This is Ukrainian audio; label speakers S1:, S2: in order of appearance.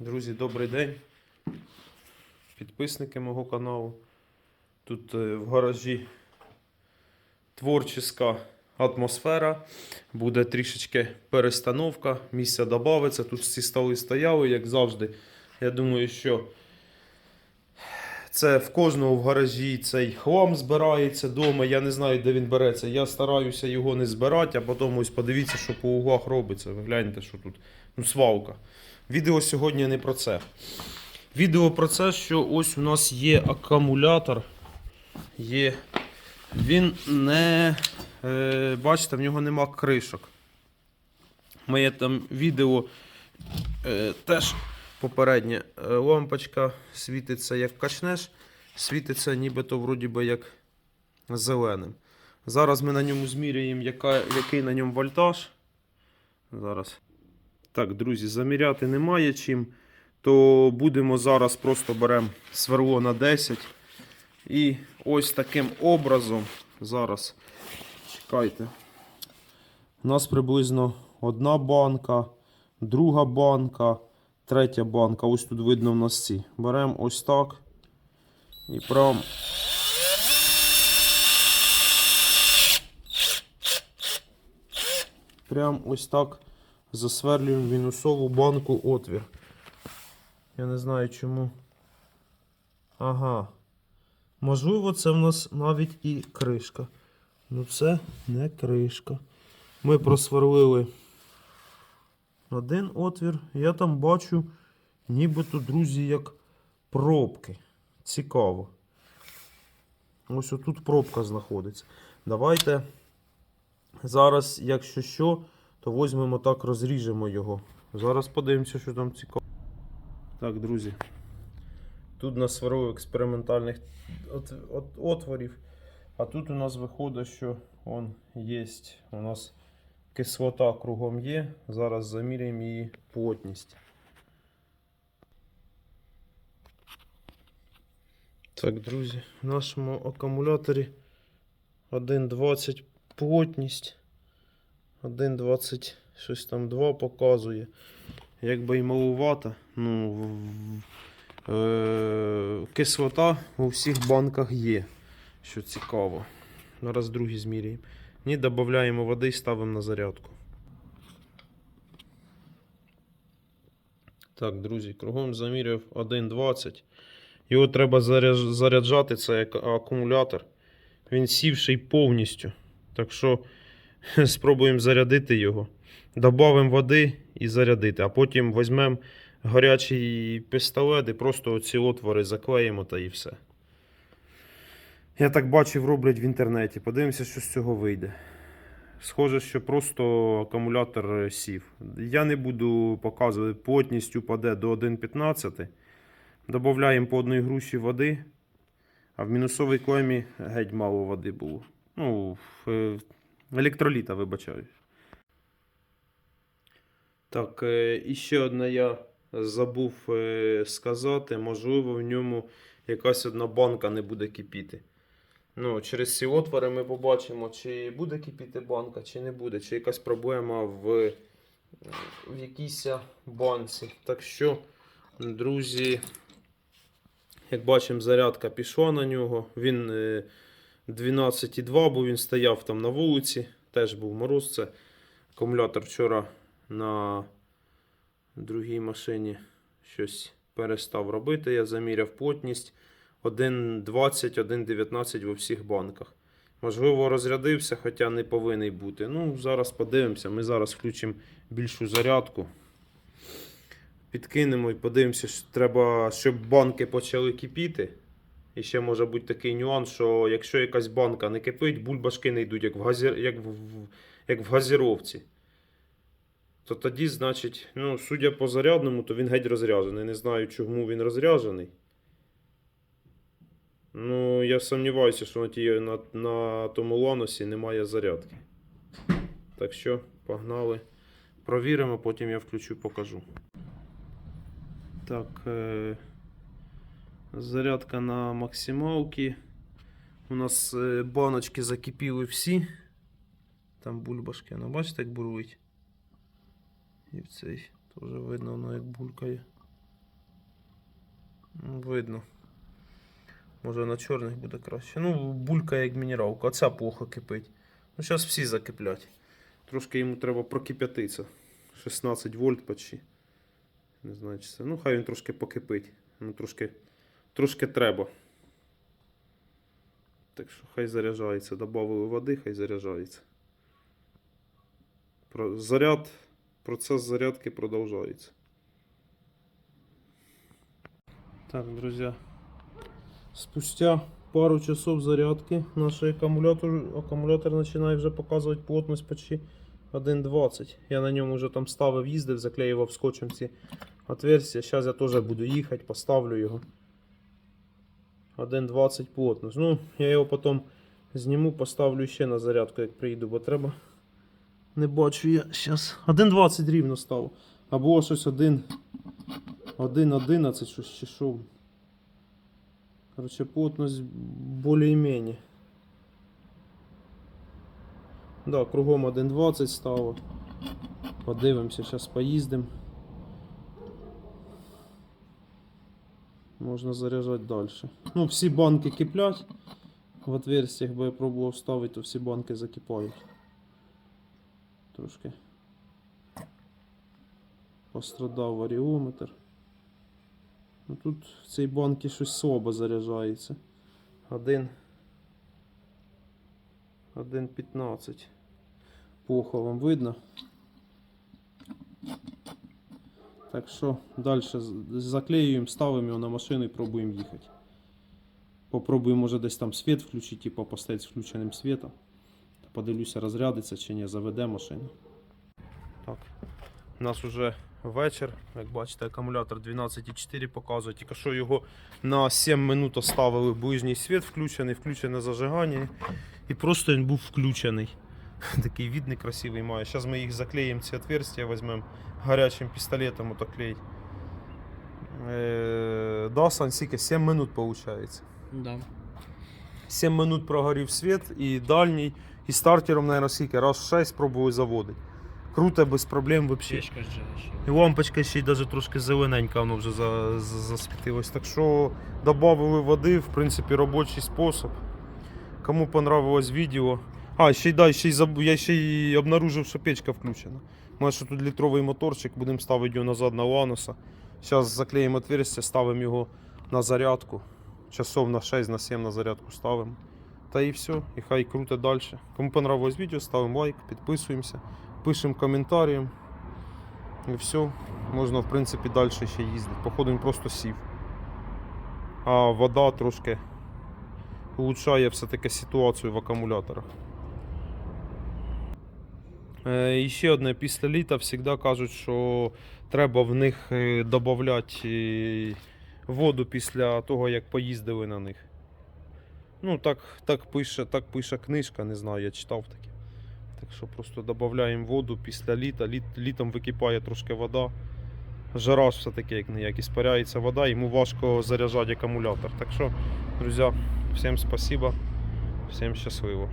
S1: Друзі, добрий день. Підписники мого каналу. Тут е, в гаражі творчіска атмосфера. Буде трішечки перестановка, місця додається. Тут всі столи стояли, як завжди. Я думаю, що це в кожного в гаражі цей хлам збирається вдома. Я не знаю, де він береться. Я стараюся його не збирати, а потім ось подивіться, що по углах робиться. Ви гляньте, що тут. Ну, свалка. Відео сьогодні не про це. Відео про це, що ось у нас є акумулятор. Є. Він не. Е, бачите, в нього нема кришок. Моє там відео е, теж попереднє. Е, лампочка світиться як качнеш, світиться нібито вроді би як зеленим. Зараз ми на ньому зміряємо, яка, який на ньому вольтаж. Зараз. Так, друзі, заміряти немає чим. То будемо зараз просто беремо сверло на 10. І ось таким образом. Зараз чекайте. У нас приблизно одна банка, друга банка, третя банка. Ось тут видно в нас ці. Беремо ось так. І прям. Прям ось так засверлюємо мінусову банку отвір. Я не знаю чому. Ага. Можливо, це в нас навіть і кришка. Ну це не кришка. Ми просверлили один отвір. Я там бачу, нібито, друзі, як пробки. Цікаво. Ось отут пробка знаходиться. Давайте зараз, якщо що, то візьмемо так, розріжемо його. Зараз подивимося, що там цікаво. Так, друзі. Тут насверлив експериментальних от, от, отворів. А тут у нас виходить, що он є. У нас кислота кругом є. Зараз заміряємо її плотність. Так, друзі, в нашому акумуляторі 1,20 плотність. 1,20 щось там 2 показує. Якби й малувато. Ну, е, кислота у всіх банках є, що цікаво. Зараз другі зміряємо. Ні, додаємо води і ставимо на зарядку. Так, друзі, кругом заміряв 1,20. Його треба заряджати, це як акумулятор. Він сівший повністю. Так що спробуємо зарядити його. Добавимо води і зарядити, а потім візьмемо гарячий пістолет і просто ці отвори заклеїмо та і все. Я так бачив, роблять в інтернеті. Подивимося, що з цього вийде. Схоже, що просто акумулятор е, сів. Я не буду показувати, плотність упаде до 1,15. Додаємо по одній груші води, а в мінусовій клемі геть мало води було. Ну, е, електроліта, вибачаю. Так, е, і ще одне я забув сказати. Можливо, в ньому якась одна банка не буде кипіти. Ну, через ці отвори ми побачимо, чи буде кипіти банка, чи не буде, чи якась проблема в, в якійсь банці. Так що, друзі, як бачимо, зарядка пішла на нього. Він е, 12,2, бо він стояв там на вулиці, теж був мороз. Це акумулятор вчора на другій машині щось перестав робити. Я заміряв плотність 1,20, 1,19 в усіх банках. Можливо, розрядився, хоча не повинен бути. Ну, зараз подивимося. Ми зараз включимо більшу зарядку. Підкинемо і подивимося, що треба, щоб банки почали кипіти. І ще може бути такий нюанс, що якщо якась банка не кипить, бульбашки не йдуть, як в, газі... як в... як в газіровці. То тоді, значить, ну, судя по зарядному, то він геть розряджений. Не знаю, чому він розряджений. Ну, я сумніваюся, що на, тій, на, на тому ланосі немає зарядки. Так що, погнали. Провіримо, потім я включу покажу. Так. Е... Зарядка на максималці. У нас е, баночки закипіли всі. Там бульбашки, ну бачите, як бурлить. І в цей теж видно, воно як булькає. Видно. Може на чорних буде краще. Ну, булька як мінералка, а ця плохо кипить. Ну, зараз всі закиплять. Трошки йому треба прокип'ятитися. 16 вольт почти. Не знаю, чи це. Ну, хай він трошки покипить. Ну, трошки, трошки треба. Так що хай заряджається. Добавили води, хай заряджається. Про- Заряд, процес зарядки продовжується. Так, друзья. Спустя пару часов зарядки наш аккумулятор, аккумулятор починає вже показувати плотність почти 1,20. Я на ньому вже там ставив, їздив, заклеював скотчем ці отверстия. Зараз я теж буду їхати, поставлю його. 1,20 плотність. Ну, я його потім зніму, поставлю ще на зарядку, як приїду, бо треба. Не бачу я зараз. 1,20 рівно став. Або щось 1. 1.11 щось чи що. Короче, плотность более-менее. Да, кругом 1.20 стало. Подивимося, зараз поїздимо. Можна заряджати далі. Ну, всі банки киплять. В отверстиях, бо я пробував ставити, то всі банки закипають. Трошки пострадав варіометр. Ну, тут в цій банці щось слабо заряджається. Один. 1.15. Плохо вам видно. Так що далі заклеюємо, ставимо його на машину і пробуємо їхати. Попробуємо, може десь там світ включити, типу поставити з включеним світом. Подивлюся, розрядиться чи ні, заведе машину. Так. У нас вже вечір. Як бачите, акумулятор 12,4 показує. Тільки що його на 7 минут оставили ближній світ включений, включене зажигання. І просто він був включений. Такий від некрасивий має. Зараз ми їх заклеїмо, ці отверстия, візьмемо гарячим пістолетом ото клеїть. Е, да, Сан, скільки? 7 минут виходить.
S2: Да.
S1: 7 минут прогорів світ і дальній, і стартером, наверное, скільки? Раз 6 пробую заводити. Круто, без проблем взагалі. І лампочка ще й даже трошки зелененька, воно вже за, за, засвітилось. Так що додали води, в принципі, робочий спосіб. Кому понравилось відео. А, ще й да, ще й забу... я ще й обнаружив, що печка включена. У нас ще тут літровий моторчик, будемо ставити його назад на лануса. Зараз заклеїмо отверстие, ставимо його на зарядку. Часов на 6 на 7 на зарядку ставимо. Та і все, і хай круте далі. Кому понравилось відео, ставимо лайк, підписуємося, пишемо коментарі. І все, можна в принципі далі ще їздити. Походу він просто сів. А вода трошки улучшає все-таки ситуацію в акумуляторах. Е, і ще одне, після літа завжди кажуть, що треба в них додати воду після того, як поїздили на них. Ну, так, так, пише, так пише книжка, не знаю, я читав таке. Так що просто додаємо воду після літа. Літ, літом википає трошки вода. Жара все-таки як не як іспаряється вода, йому важко заряджати акумулятор. Так що, друзі, всім спасибо, всім щасливо.